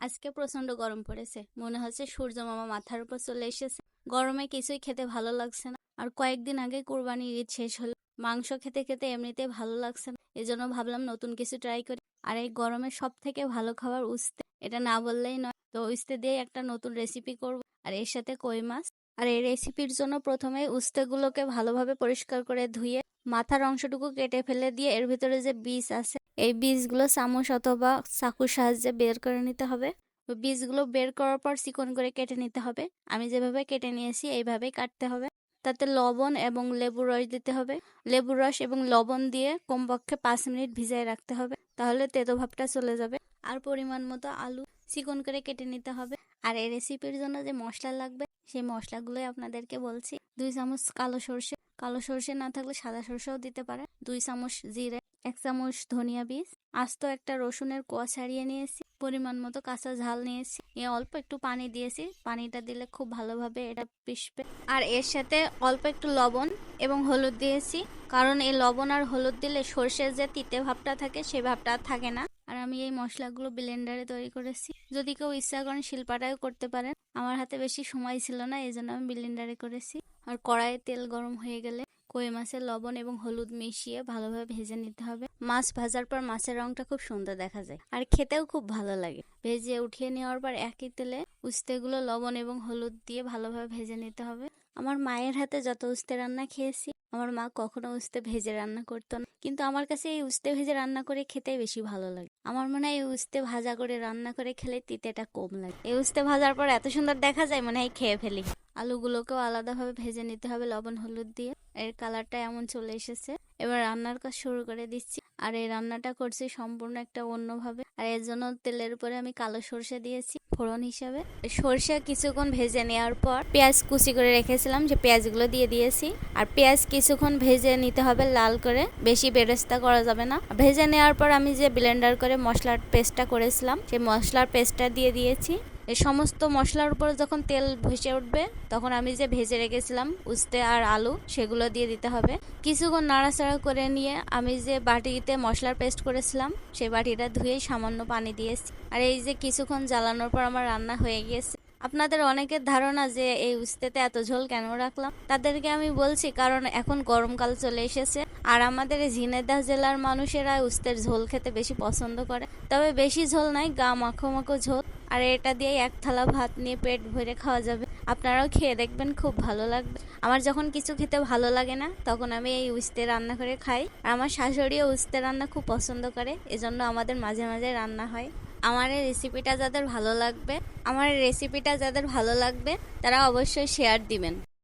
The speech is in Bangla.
আজকে প্রচণ্ড গরম পড়েছে। মনে হচ্ছে সূর্য মামা মাথার উপর চলে এসেছে। গরমে কিছুই খেতে ভালো লাগছে না। আর কয়েকদিন আগে কোরবানির ঈদ শেষ হলো। মাংস খেতে খেতে এমনিতে ভালো লাগছে না। এজন্য ভাবলাম নতুন কিছু ট্রাই করি। আর এই গরমে সব থেকে ভালো খাবার উস্তে। এটা না বললেই নয়। তো উস্তে দিয়ে একটা নতুন রেসিপি করব। আর এর সাথে কই মাছ। আর এই রেসিপির জন্য প্রথমে উস্তেগুলোকে ভালোভাবে পরিষ্কার করে ধুয়ে মাথার অংশটুকু কেটে ফেলে দিয়ে এর ভিতরে যে বীজ আছে এই বীজগুলো চামচ অথবা চাকুর সাহায্যে বের করে নিতে হবে। বীজগুলো বের করার পর চিকন করে কেটে নিতে হবে। আমি যেভাবে কেটে নিয়েছি, এইভাবেই কাটতে হবে। তাতে লবণ এবং লেবুর রস দিতে হবে। লেবুর রস এবং লবণ দিয়ে কমপক্ষে পাঁচ মিনিট ভিজায় রাখতে হবে। তাহলে তেতো ভাবটা চলে যাবে। আর পরিমাণ মতো আলু চিকন করে কেটে নিতে হবে। আর এই রেসিপির জন্য যে মশলা লাগবে, সেই মশলাগুলোই আপনাদেরকে বলছি। দুই চামচ কালো সর্ষে। কালো সর্ষে না থাকলে সাদা সর্ষেও দিতে পারে। দুই চামচ জিরে। এক চামচ ধনিয়া বীজ, আস্ত একটা রসুনের কোয়া ছাড়িয়ে নিয়েছি, পরিমাণ মতো কাঁচা ঝাল নিয়েছি। এ অল্প একটু পানি দিয়েছি, পানিটা দিলে খুব ভালোভাবে এটা পিষবে। আর এর সাথে অল্প একটু লবণ এবং হলুদ দিয়েছি, কারণ এই লবণ আর হলুদ দিলে সর্ষের যে তিতে ভাবটা থাকে, সে ভাবটা থাকে না। আর আমি এই মশলাগুলো ব্লেন্ডারে তৈরি করেছি। যদি কেউ ইচ্ছা করেন শিল্পাটাও করতে পারেন। আমার হাতে বেশি সময় ছিল না, এই জন্য আমি ব্লেন্ডারে করেছি। আর কড়াইয়ে তেল গরম হয়ে গেলে কই মাছের লবণ এবং হলুদ মিশিয়ে ভালোভাবে ভেজে নিতে হবে। মাছ ভাজার পর মাছের রংটা খুব সুন্দর দেখা যায় আর খেতেও খুব ভালো লাগে। ভেজে উঠিয়ে নেওয়ার পর একই তেলে উস্তেগুলো লবণ এবং হলুদ দিয়ে ভালোভাবে ভেজে নিতে হবে। আমার মায়ের হাতে যত উস্তে রান্না খেয়েছি, আমার মা কখনো উস্তে ভেজে রান্না করতো না। কিন্তু আমার কাছে এই উস্তে ভেজে রান্না করে খেতেই বেশি ভালো লাগে। আমার মনে হয় এই উস্তে ভাজা করে রান্না করে খেলে তিতেটা কম লাগে। এই উস্তে ভাজার পর এত সুন্দর দেখা যায়, মনে হয় খেয়ে ফেলি। আলুগুলোকেও আলাদাভাবে ভেজে নিতে হবে লবণ হলুদ দিয়ে। এর কালারটা এমন চলে এসেছে। এবার রান্নার কাজ শুরু করে দিচ্ছি। আর এই রান্নাটা করছি সম্পূর্ণ একটা অন্যভাবে। আর এর জন্য তেলের উপরে আমি কালো সর্ষে দিয়েছি ফোড়ন হিসাবে। সর্ষে কিছুক্ষণ ভেজে নেওয়ার পর পেঁয়াজ কুচি করে রেখেছিলাম, যে পেঁয়াজগুলো দিয়ে দিয়েছি। আর পেঁয়াজ কিছুক্ষণ ভেজে নিতে হবে লাল করে, বেশি বেরেস্তা করা যাবে না। ভেজে নেওয়ার পর আমি যে ব্লেন্ডার করে মশলার পেস্টটা করেছিলাম, সেই মশলার পেস্টটা দিয়ে দিয়েছি। এই সমস্ত মশলার উপর যখন তেল ভেসে উঠবে, তখন আমি যে ভেজে রেখেছিলাম উস্তে আর আলু, সেগুলো দিয়ে দিতে হবে। কিছুক্ষণ নাড়াচাড়া করে নিয়ে আমি যে বাটিতে মশলার পেস্ট করেছিলাম সেই বাটিটা ধুয়ে সামান্য পানি দিয়েছি। আর এই যে কিছুক্ষণ জ্বালানোর পর আমার রান্না হয়ে গিয়েছে আপনাদের অনেকের ধারণা যে এই উস্তেতে এত ঝোল কেন রাখলাম? তাদেরকে আমি বলছি, কারণ এখন গরমকাল চলে এসেছে। আর আমাদের ঝিনেদাহ ঝিনেদা জেলার মানুষেরা উস্তের ঝোল খেতে বেশি পছন্দ করে। তবে বেশি ঝোল নাই গা মাখো মাখো ঝোল। আর এটা দিয়ে এক থালা ভাত নিয়ে পেট ভরে খাওয়া যাবে। আপনারাও খেয়ে দেখবেন, খুব ভালো লাগবে। আমার যখন কিছু খেতে ভালো লাগে না, তখন আমি এই উস্তে রান্না করে খাই। আর আমার শাশুড়িও উস্তে রান্না খুব পছন্দ করে, এজন্য আমাদের মাঝে মাঝে রান্না হয়। আমার এই রেসিপিটা যাদের ভালো লাগবে, আমার রেসিপিটা যাদের ভালো লাগবে, তারা অবশ্যই শেয়ার দিবেন।